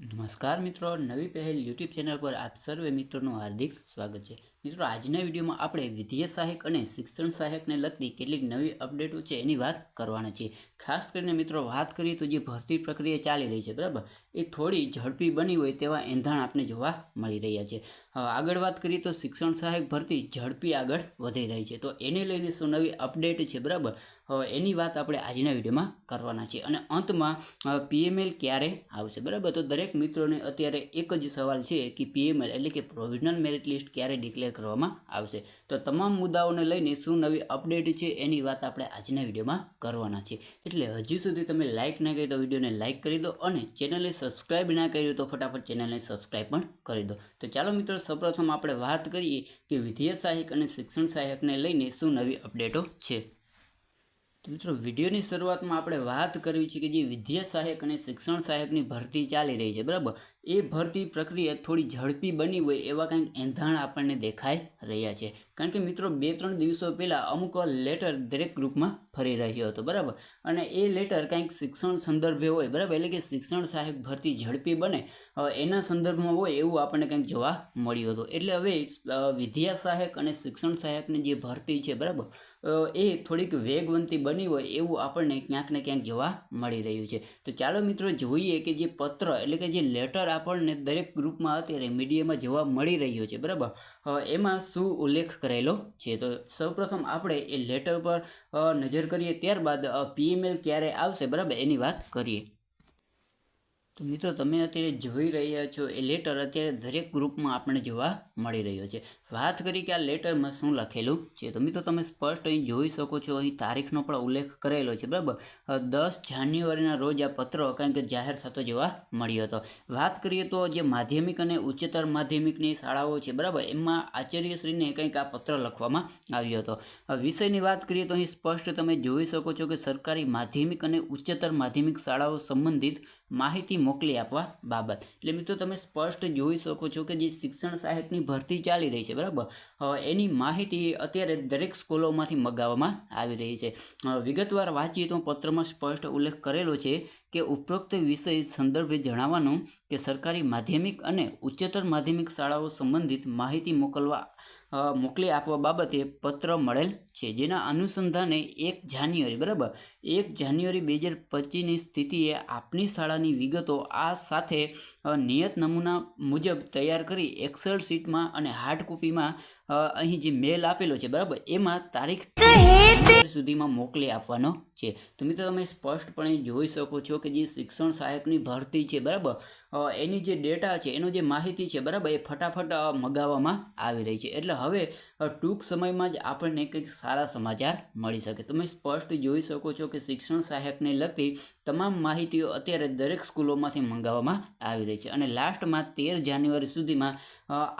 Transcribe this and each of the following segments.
નમસ્કાર મિત્રો નવી પહેલ યુટ્યુબ ચેનલ પર આપ સર્વે મિત્રોનું હાર્દિક સ્વાગત છે. મિત્રો, આજના વિડીયોમાં આપણે વિદ્યા સહાયક અને શિક્ષણ સહાયકને લગતી કેટલીક નવી અપડેટો છે એની વાત કરવાના છીએ. ખાસ કરીને મિત્રો, વાત કરીએ તો જે ભરતી પ્રક્રિયા ચાલી રહી છે, બરાબર? એ થોડી ઝડપી બની હોય તેવા એંધાણ આપને જોવા મળી રહ્યા છે. આગળ વાત કરીએ તો શિક્ષણ સહાયક ભરતી ઝડપી આગળ વધી રહી છે. તો એને લઈને શું નવી અપડેટ છે, બરાબર? એની વાત આપણે આજના વિડીયોમાં કરવાના છે અને અંતમાં પીએમએલ ક્યારે આવશે, બરાબર? તો દરેક મિત્રોને અત્યારે એક જ સવાલ છે કે પીએમએલ એટલે કે પ્રોવિઝનલ મેરિટ લિસ્ટ ક્યારે ડિક્લેર કરવામાં આવશે. તો તમામ મુદ્દાઓને લઈને શું નવી અપડેટ છે એની વાત આપણે આજના વિડીયોમાં કરવાના છે. એટલે હજી સુધી તમે લાઇક ના કરી તો વિડીયોને લાઇક કરી દો અને ચેનલને સબસ્ક્રાઇબ ના કરી તો ફટાફટ ચેનલને સબસ્ક્રાઇબ પણ કરી દો. તો ચાલો મિત્રો, સૌપ્રથમ આપણે વાત કરીએ કે વિધેય સહાયક અને શિક્ષણ સહાયકને લઈને શું નવી અપડેટો છે. મિત્રો, વિડીયોની શરૂઆતમાં આપણે વાત કરવી છે કે જે વિદ્યા સહાયક અને શિક્ષણ સહાયકની ભરતી ચાલી રહી છે, બરાબર? એ ભરતી પ્રક્રિયા થોડી ઝડપી બની હોય એવા કંઈક એંધાણ આપણને દેખાઈ રહ્યા છે. કારણ કે મિત્રો, બે ત્રણ દિવસો પહેલાં અમુક લેટર દરેક ગ્રુપમાં ફરી રહ્યો હતો, બરાબર? અને એ લેટર કંઈક શિક્ષણ સંદર્ભે હોય, બરાબર? એટલે કે શિક્ષણ સહાયક ભરતી ઝડપી બને એના સંદર્ભમાં હોય એવું આપણને કંઈક જોવા મળ્યું હતું. એટલે હવે વિદ્યા સહાયક અને શિક્ષણ સહાયકની જે ભરતી છે, બરાબર? એ થોડીક વેગવંતી બની હોય એવું આપણને ક્યાંક ને ક્યાંક જોવા મળી રહ્યું છે. તો ચાલો મિત્રો જોઈએ કે જે પત્ર એટલે કે જે લેટર આપણને દરેક ગ્રુપમાં અત્યારે મીડિયામાં જોવા મળી રહ્યો છે, બરાબર? એમાં શું ઉલ્લેખ કરેલો છે? તો સૌપ્રથમ આપણે એ લેટર પર નજર કરીએ, ત્યારબાદ પીએમએલ ક્યારે આવશે, બરાબર? એની વાત કરીએ. તો મિત્રો, તમે અત્યારે જોઈ રહ્યા છો, એ લેટર અત્યારે દરેક ગ્રુપમાં આપણને જોવા મળી રહ્યો છે. વાત કરી કે આ લેટરમાં શું લખેલું છે, તો મિત્રો, તમે સ્પષ્ટ અહીં જોઈ શકો છો, અહીં તારીખનો પણ ઉલ્લેખ કરેલો છે, બરાબર? દસ જાન્યુઆરીના રોજ આ પત્ર કંઈક જાહેર થતો જોવા મળ્યો હતો. વાત કરીએ તો જે માધ્યમિક અને ઉચ્ચતર માધ્યમિકની શાળાઓ છે, બરાબર? એમાં આચાર્યશ્રીને કંઈક આ પત્ર લખવામાં આવ્યો હતો. વિષયની વાત કરીએ તો અહીં સ્પષ્ટ તમે જોઈ શકો છો કે સરકારી માધ્યમિક અને ઉચ્ચતર માધ્યમિક શાળાઓ સંબંધિત માહિતી મોકલી આપવા બાબત. એટલે મિત્રો, તમે સ્પષ્ટ જોઈ શકો છો કે જે શિક્ષણ સહાયકની ભરતી ચાલી રહી છે, બરાબર? એની માહિતી અત્યારે દરેક સ્કૂલોમાંથી મગાવવામાં આવી રહી છે. વિગતવાર વાંચીએ તો પત્રમાં સ્પષ્ટ ઉલ્લેખ કરેલો છે કે ઉપરોક્ત વિષય સંદર્ભે જણાવવાનું કે સરકારી માધ્યમિક અને ઉચ્ચતર માધ્યમિક શાળાઓ સંબંધિત માહિતી મોકલવા મોકલી આપવા બાબતે પત્ર મળેલ છે. જેના અનુસંધાને એક જાન્યુઆરી બરાબર? એક જાન્યુઆરી બે હજાર પચીસની સ્થિતિએ આપની શાળાની વિગતો આ સાથે નિયત નમૂના મુજબ તૈયાર કરી એક્સેલ શીટમાં અને હાર્ડ કોપીમાં અહીં જે મેલ આપેલો છે બરાબર? એમાં તારીખ સુધીમાં મોકલી આપવાનો છે. તો મિત્રો તમે સ્પષ્ટપણે જોઈ શકો છો કે જે શિક્ષણ સહાયકની ભરતી છે બરાબર? એની જે ડેટા છે એનો જે માહિતી છે બરાબર? એ ફટાફટ મગાવવામાં આવી રહી છે. એટલે હવે ટૂંક સમયમાં જ આપણને કંઈક સારા સમાચાર મળી શકે. તમે સ્પષ્ટ જોઈ શકો છો કે શિક્ષણ સહાયકને લગતી તમામ માહિતીઓ અત્યારે દરેક સ્કૂલોમાંથી મંગાવવામાં આવી રહી છે અને લાસ્ટમાં તેર જાન્યુઆરી સુધીમાં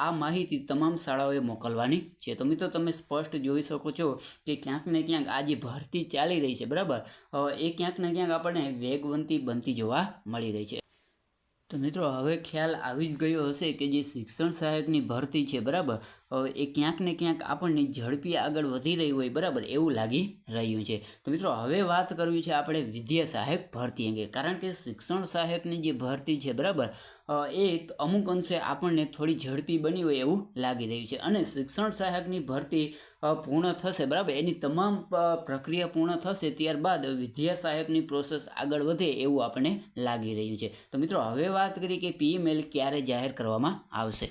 આ માહિતી તમામ શાળાઓએ મોકલવાની છે. તો મિત્રો, તમે સ્પષ્ટ જોઈ શકો છો કે ક્યાંક ને ક્યાંક આ જે ભરતી ચાલી રહી છે, બરાબર? એ ક્યાંક ને ક્યાંક આપણને વેગવંતી બનતી જોવા મળી રહી છે. તો મિત્રો, હવે ખ્યાલ આવી જ ગયો હશે કે જે શિક્ષણ સહાયકની ભરતી છે, બરાબર? એ ક્યાંક ને ક્યાંક આપણને ઝડપી આગળ વધી રહી હોય, બરાબર? એવું લાગી રહ્યું છે. તો મિત્રો, હવે વાત કરવી છે આપણે વિદ્યા સહાયક ભરતી અંગે. કારણ કે શિક્ષણ સહાયકની જે ભરતી છે, બરાબર? એ અમુક અંશે આપણને થોડી ઝડપી બની હોય એવું લાગી રહ્યું છે. અને શિક્ષણ સહાયકની ભરતી પૂર્ણ થશે, બરાબર? એની તમામ પ્રક્રિયા પૂર્ણ થશે ત્યારબાદ વિદ્યા સહાયકની પ્રોસેસ આગળ વધે એવું આપણને લાગી રહ્યું છે. તો મિત્રો, હવે વાત કરીએ કે પીએમએલ ક્યારે જાહેર કરવામાં આવશે?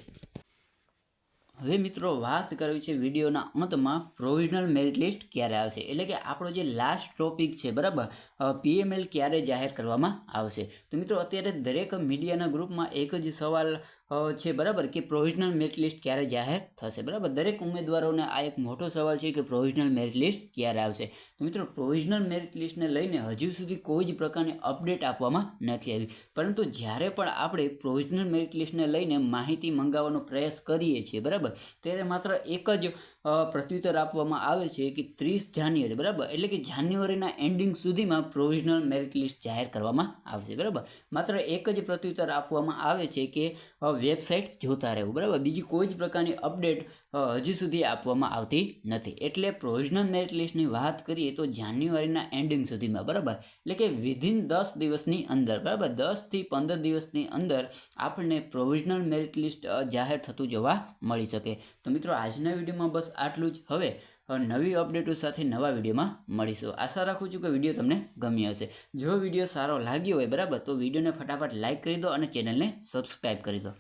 હવે મિત્રો વાત કરવી છે વિડીયોના અંતમાં પ્રોવિઝનલ મેરિટ લિસ્ટ ક્યારે આવશે? એટલે કે આપણો જે લાસ્ટ ટોપિક છે, બરાબર? પીએમએલ ક્યારે જાહેર કરવામાં આવશે? તો મિત્રો અત્યારે દરેક મીડિયાના ગ્રુપમાં એક જ સવાલ છે બરાબર કે પ્રોવિઝનલ મેરિટ લિસ્ટ ક્યારે જાહેર થશે? બરાબર? દરેક ઉમેદવારોને આ એક મોટો સવાલ છે કે પ્રોવિઝનલ મેરિટ લિસ્ટ ક્યારે આવશે? તો મિત્રો પ્રોવિઝનલ મેરિટ લિસ્ટને લઈને હજુ સુધી કોઈ જ પ્રકારની અપડેટ આપવામાં નથી આવી. પરંતુ જ્યારે પણ આપણે પ્રોવિઝનલ મેરિટ લિસ્ટને લઈને માહિતી મંગાવવાનો પ્રયાસ કરીએ છીએ, બરાબર? ત્યારે માત્ર એક જ પ્રત્યુત્તર આપવામાં આવે છે કે ત્રીસ જાન્યુઆરી, બરાબર? એટલે કે જાન્યુઆરીના એન્ડિંગ સુધીમાં પ્રોવિઝનલ મેરિટ લિસ્ટ જાહેર કરવામાં આવશે, બરાબર? માત્ર એક જ પ્રત્યુત્તર આપવામાં આવે છે કે વેબસાઇટ જોતા રહેવું, બરાબર? બીજી કોઈ જ પ્રકારની અપડેટ હજી સુધી આપવામાં આવતી નથી. એટલે પ્રોવિઝનલ મેરિટ લિસ્ટની વાત કરીએ તો જાન્યુઆરીના એન્ડિંગ સુધીમાં, બરાબર? એટલે કે વિધિન દસ દિવસની અંદર, બરાબર? દસથી પંદર દિવસની અંદર આપણને પ્રોવિઝનલ મેરિટ લિસ્ટ જાહેર થતું જોવા મળી શકે. તો મિત્રો, આજના વિડીયોમાં બસ આટલું જ. હવે નવી અપડેટો સાથે નવા વિડીયોમાં મળીશું. આશા રાખું છું કે વીડિયો તમને ગમ્યો હશે. જો વીડિયો સારો લાગ્યો હોય, બરાબર, તો વિડીયોને ફટાફટ લાઇક કરી દો અને ચેનલને સબસ્ક્રાઈબ કરી દો.